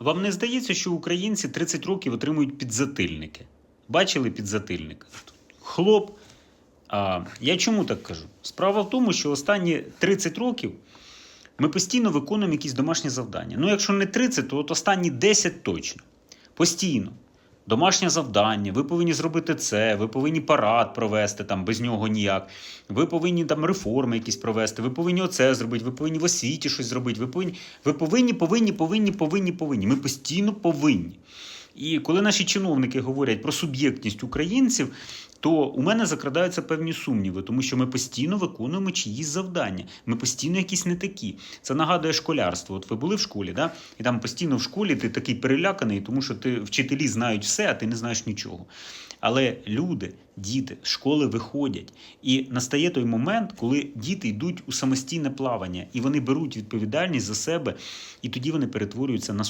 Вам не здається, що українці 30 років отримують підзатильники? Бачили підзатильника? Хлоп. А, я чому так кажу? Справа в тому, що останні 30 років ми постійно виконуємо якісь домашні завдання. Ну, якщо не 30, то от останні 10 точно. Постійно. Домашнє завдання, ви повинні зробити це, ви повинні парад провести там без нього ніяк. Ви повинні там реформи якісь провести, ви повинні оце зробити, ви повинні в освіті щось зробити. Ви повинні, ви повинні, повинні, повинні, повинні, повинні. Ми постійно повинні. І коли наші чиновники говорять про суб'єктність українців, то у мене закрадаються певні сумніви, тому що ми постійно виконуємо чиїсь завдання. Ми постійно якісь не такі. Це нагадує школярство. От ви були в школі, да? і там постійно в школі ти такий переляканий, тому що ти вчителі знають все, а ти не знаєш нічого. Але люди, діти з школи виходять, і настає той момент, коли діти йдуть у самостійне плавання, і вони беруть відповідальність за себе, і тоді вони перетворюються на